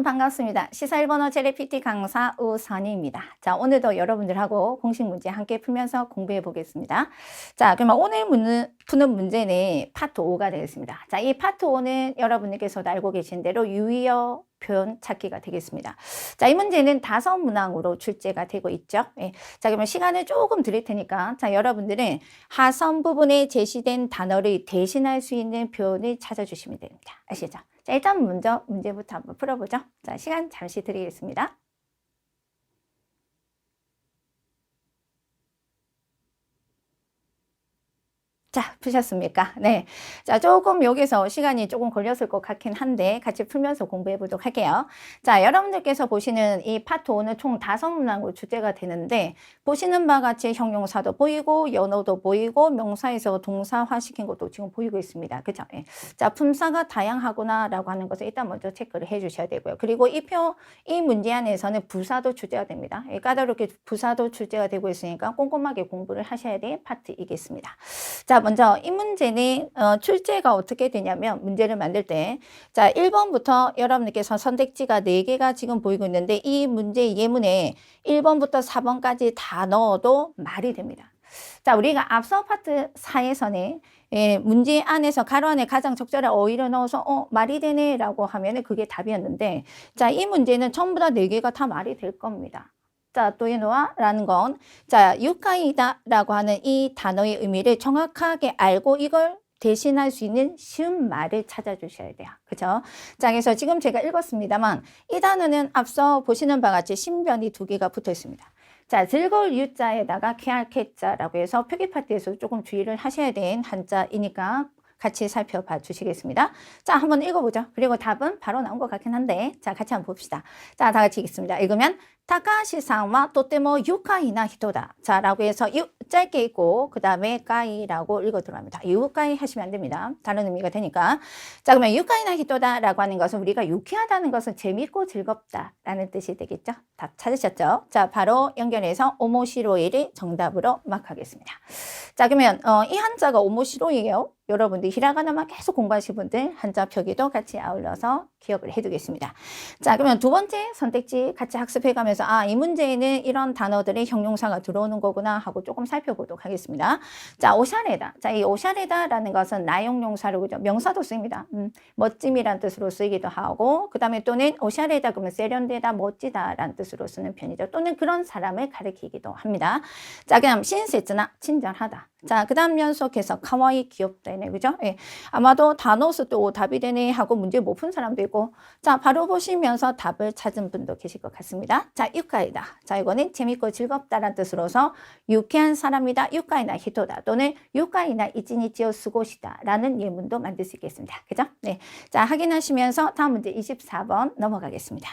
여러분 반갑습니다. 시사 일본어 제레 PT 강사 우선희입니다. 자, 오늘도 여러분들하고 공식 문제 함께 풀면서 공부해 보겠습니다. 자, 그러면 오늘 문, 푸는 문제는 파트 5가 되겠습니다. 자, 이 파트 5는 여러분들께서도 알고 계신 대로 유의어 표현 찾기가 되겠습니다. 자, 이 문제는 다섯 문항으로 출제가 되고 있죠. 예. 자, 그러면 시간을 조금 드릴 테니까, 자, 여러분들은 하선 부분에 제시된 단어를 대신할 수 있는 표현을 찾아주시면 됩니다. 아시죠? 자, 일단 먼저 문제부터 한번 풀어보죠. 자, 시간 잠시 드리겠습니다. 자, 푸셨습니까? 네. 자, 조금 여기서 시간이 조금 걸렸을 것 같긴 한데 같이 풀면서 공부해 보도록 할게요. 자, 여러분들께서 보시는 이 파트 5는 총 다섯 문항으로 주제가 되는데 보시는 바와 같이 형용사도 보이고 연어도 보이고 명사에서 동사화 시킨 것도 지금 보이고 있습니다. 그죠? 예. 자, 품사가 다양하구나라고 하는 것을 일단 먼저 체크를 해 주셔야 되고요. 그리고 이 표, 이 문제 안에서는 부사도 주제가 됩니다. 예, 까다롭게 부사도 주제가 되고 있으니까 꼼꼼하게 공부를 하셔야 될 파트이겠습니다. 자, 먼저 이 문제는 어, 출제가 어떻게 되냐면 문제를 만들 때 자, 1번부터 여러분들께서 선택지가 4개가 지금 보이고 있는데 이 문제 예문에 1번부터 4번까지 다 넣어도 말이 됩니다. 자, 우리가 앞서 파트 4에서는 예, 문제 안에서 가로 안에 가장 적절한 어휘를 넣어서 어, 말이 되네 라고 하면 그게 답이었는데 자, 이 문제는 전부 다 4개가 다 말이 될 겁니다. 자, 또이노아라는 건, 자, 유카이다라고 하는 이 단어의 의미를 정확하게 알고 이걸 대신할 수 있는 쉬운 말을 찾아주셔야 돼요. 그죠? 자, 그래서 지금 제가 읽었습니다만, 이 단어는 앞서 보시는 바와 같이 신변이 두 개가 붙어 있습니다. 자, 즐거울 유 자에다가 케알케자라고 해서 표기 파트에서 조금 주의를 하셔야 되는 한자이니까 같이 살펴봐 주시겠습니다. 자, 한번 읽어보죠. 그리고 답은 바로 나온 것 같긴 한데, 자, 같이 한번 봅시다. 자, 다 같이 읽겠습니다. 읽으면, 타카시 상와 또때모 유카이나 히토다. 자, 라고 해서, 유, 짧게 읽고, 그 다음에 까이라고 읽어 들어갑니다. 유카이 하시면 안 됩니다. 다른 의미가 되니까. 자, 그러면 유카이나 히토다 라고 하는 것은 우리가 유쾌하다는 것은 재밌고 즐겁다 라는 뜻이 되겠죠? 답 찾으셨죠? 자, 바로 연결해서 오모시로이를 정답으로 막 하겠습니다. 자, 그러면, 어, 이 한자가 오모시로이에요. 여러분들 히라가나만 계속 공부하신 분들 한자 표기도 같이 아울러서 기억을 해두겠습니다. 자, 그러면 두 번째 선택지 같이 학습해 가면서 아, 이 문제에는 이런 단어들의 형용사가 들어오는 거구나 하고 조금 살 펴보도록 하겠습니다. 자, 오샤레다. 자, 이 오샤레다라는 것은 나용 용사로 그죠? 명사도 쓰입니다. 음, 멋짐이란 뜻으로 쓰이기도 하고 그 다음에 또는 오샤레다 그러면 세련되다, 멋지다라는 뜻으로 쓰는 편이죠. 또는 그런 사람을 가리키기도 합니다. 자, 그다음 신세츠나 친절하다. 자, 그 다음 연속해서 카와이 귀엽다네. 그죠? 예. 아마도 단어수 또 답이 되네 하고 문제 못 푼 사람도 있고. 자, 바로 보시면서 답을 찾은 분도 계실 것 같습니다. 자, 유카이다. 자, 이거는 재밌고 즐겁다라는 뜻으로서 유쾌한 사람 이다. 유카이나 히토다. 또는 유카이나 이치니치오 스고시다. 라는 예문도 만들 수 있겠습니다. 그죠? 네. 자, 확인하시면서 다음 문제 24번 넘어가겠습니다.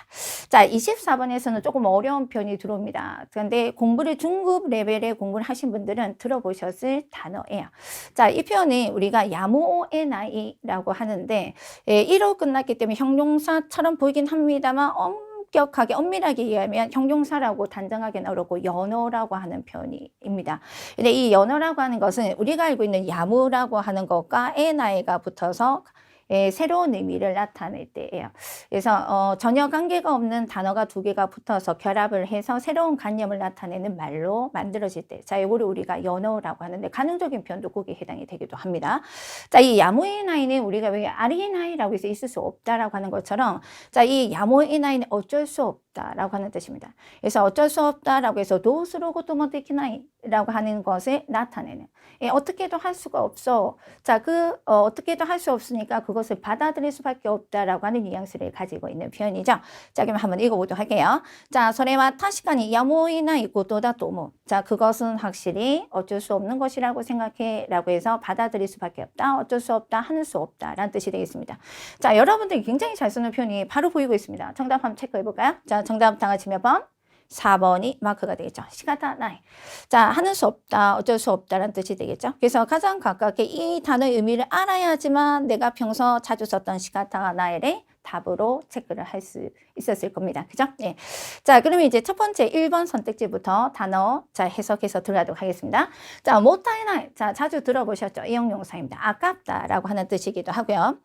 자, 24번에서는 조금 어려운 편이 들어옵니다. 그런데 공부를 중급 레벨의 공부를 하신 분들은 들어보셨을 단어예요. 자, 이 표현이 우리가 야모에나이라고 하는데 예, 1호 끝났기 때문에 형용사처럼 보이긴 합니다만 엄 격하게 엄밀하게 이해하면 형용사라고 단정하게 나오고 연어라고 하는 표현입니다. 근데 이 연어라고 하는 것은 우리가 알고 있는 야무라고 하는 것과 에나이가 붙어서 예, 새로운 의미를 나타낼 때예요. 그래서 어, 전혀 관계가 없는 단어가 두 개가 붙어서 결합을 해서 새로운 관념을 나타내는 말로 만들어질 때, 자, 이거를 우리가 연어라고 하는데 가능적인 표현도 거기에 해당이 되기도 합니다. 자, 이 야모의 나이는 우리가 왜 아리의 나이라고 해서 있을 수 없다라고 하는 것처럼, 자, 이 야모의 나이는 어쩔 수 없다라고 하는 뜻입니다. 그래서 어쩔 수 없다라고 해서 도스로고도 못되키나이라고 하는 것을 나타내는. 예, 어떻게도 할 수가 없어. 자, 그 어, 어떻게도 할 수 없으니까 그것을 받아들일 수밖에 없다라고 하는 뉘앙스를 가지고 있는 표현이죠. 자, 그럼 한번 읽어보도록 할게요. 자, 소레와 타시간이 야모이나 이고도다 도모. 자, 그것은 확실히 어쩔 수 없는 것이라고 생각해라고 해서 받아들일 수밖에 없다. 어쩔 수 없다. 하는 수 없다라는 뜻이 되겠습니다. 자, 여러분들이 굉장히 잘 쓰는 표현이 바로 보이고 있습니다. 정답 한번 체크해 볼까요? 자, 정답 다 같이 몇 번? 4번이 마크가 되겠죠. 시가타 나이. 자, 하는 수 없다, 어쩔 수 없다라는 뜻이 되겠죠. 그래서 가장 가깝게 이 단어의 의미를 알아야지만 내가 평소 자주 썼던 시가타 나이를 답으로 체크를 할 수 있었을 겁니다. 그죠? 예. 자, 그러면 이제 첫 번째 1번 선택지부터 단어 자, 해석해서 들어가도록 하겠습니다. 자, 못다이나이. 자, 자주 들어보셨죠? 이용용사입니다. 아깝다라고 하는 뜻이기도 하고요.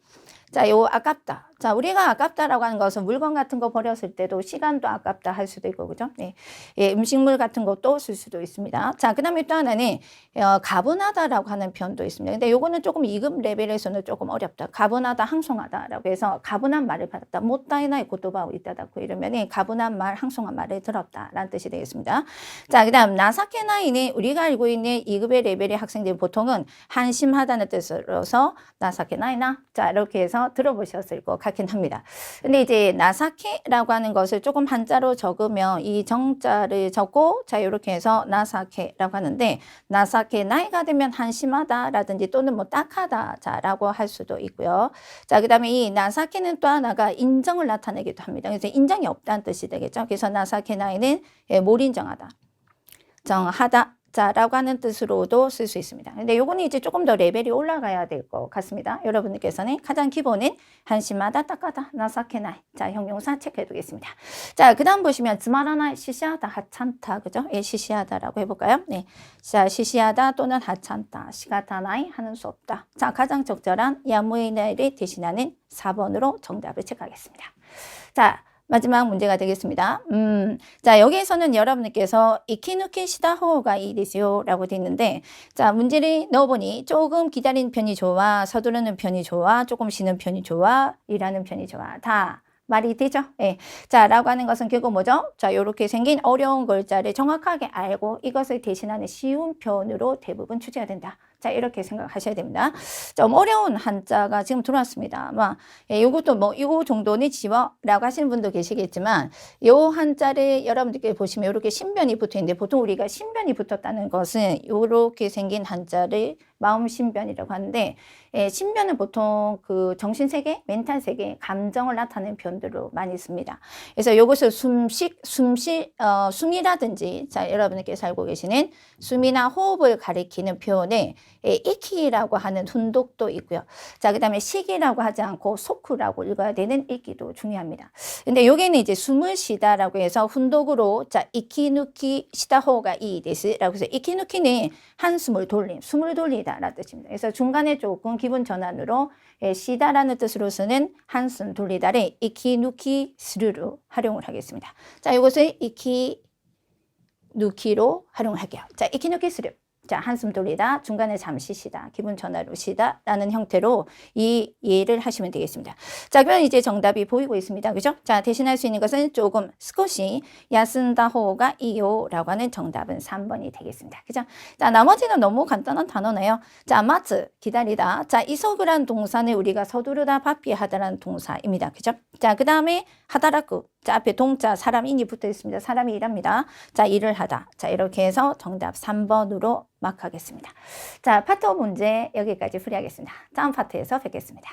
자, 요 아깝다. 자, 우리가 아깝다라고 하는 것은 물건 같은 거 버렸을 때도 시간도 아깝다 할 수도 있고, 그죠? 네. 예, 음식물 같은 것도 쓸 수도 있습니다. 자, 그 다음에 또 하나는, 어, 가분하다라고 하는 표현도 있습니다. 근데 요거는 조금 2급 레벨에서는 조금 어렵다. 가분하다, 항송하다라고 해서 가분한 말을 받았다. 못다이나이 고토바오 있다다고 이러면은 가분한 말, 항송한 말을 들었다라는 뜻이 되겠습니다. 자, 그 다음, 나사케나이는 우리가 알고 있는 2급의 레벨의 학생들 보통은 한심하다는 뜻으로서 나사케나이나 자, 이렇게 해서 들어보셨을 것 같긴 합니다. 근데 이제 나사케라고 하는 것을 조금 한자로 적으면 이 정자를 적고 자, 이렇게 해서 나사케라고 하는데 나사케 나이가 되면 한심하다라든지 또는 뭐 딱하다 자라고 할 수도 있고요. 자, 그다음에 이 나사케는 또 하나가 인정을 나타내기도 합니다. 그래서 인정이 없다는 뜻이 되겠죠. 그래서 나사케 나이는 예, 못 인정하다. 정하다. 자라고 하는 뜻으로도 쓸 수 있습니다. 근데 요거는 이제 조금 더 레벨이 올라가야 될 것 같습니다. 여러분들께서는 가장 기본은 한심하다, 딱하다, 나사케나이. 자, 형용사 체크해 두겠습니다. 자, 그 다음 보시면 즈마라나이, 시시하다, 하찮다. 그죠? 예, 시시하다라고 해볼까요? 네. 자, 시시하다 또는 하찮다, 시가타나이 하는 수 없다. 자, 가장 적절한 야무이나이를 대신하는 4번으로 정답을 체크하겠습니다. 자, 마지막 문제가 되겠습니다. 음, 자, 여기에서는 여러분들께서 이키누키 시다호가 이데스요 라고 되어 있는데, 자, 문제를 넣어보니 조금 기다리는 편이 좋아, 서두르는 편이 좋아, 조금 쉬는 편이 좋아, 일하는 편이 좋아. 다 말이 되죠? 예. 자, 라고 하는 것은 결국 뭐죠? 자, 요렇게 생긴 어려운 글자를 정확하게 알고 이것을 대신하는 쉬운 표현으로 대부분 추지가 된다. 자, 이렇게 생각하셔야 됩니다. 좀 어려운 한자가 지금 들어왔습니다. 막, 예, 요것도 뭐, 이거 정도는 지워. 라고 하시는 분도 계시겠지만, 요 한자를 여러분들께 보시면 이렇게 신변이 붙어 있는데, 보통 우리가 신변이 붙었다는 것은 요렇게 생긴 한자를 마음 신변이라고 하는데, 예, 신변은 보통 그 정신 세계, 멘탈 세계, 감정을 나타내는 표현들로 많이 씁니다. 그래서 요것을 숨식, 숨시, 어, 숨이라든지, 자, 여러분들께서 알고 계시는 숨이나 호흡을 가리키는 표현에 예, 이키라고 하는 훈독도 있고요. 자, 그 다음에 식이라고 하지 않고 소쿠라고 읽어야 되는 읽기도 중요합니다. 근데 여기는 이제 숨을 쉬다라고 해서 훈독으로, 자, 이키누키 시다호가 이데스라고 해서 이키누키는 한숨을 돌림, 숨을 돌리다 라는 뜻입니다. 그래서 중간에 조금 기분 전환으로 예, 쉬다라는 뜻으로서는 한숨 돌리다를 이키 누키 스르로 활용을 하겠습니다. 자, 이것을 이키 누키로 활용할게요. 자, 이키 누키 스르. 자, 한숨 돌리다, 중간에 잠시 쉬다, 기분 전환으로 쉬다 라는 형태로 이 예를 하시면 되겠습니다. 자, 그러면 이제 정답이 보이고 있습니다. 그죠? 자, 대신할 수 있는 것은 조금, 스코시, 야쓴다 호가 이요 라고 하는 정답은 3번이 되겠습니다. 그죠? 자, 나머지는 너무 간단한 단어네요. 자, 마츠, 기다리다. 자, 이석이란 동사는 우리가 서두르다, 바삐하다라는 동사입니다. 그죠? 자, 그 다음에 하다라쿠. 자, 앞에 동자, 사람 인이 붙어 있습니다. 사람이 일합니다. 자, 일을 하다. 자, 이렇게 해서 정답 3번으로 마크하겠습니다. 자, 파트 문제 여기까지 풀이하겠습니다. 다음 파트에서 뵙겠습니다.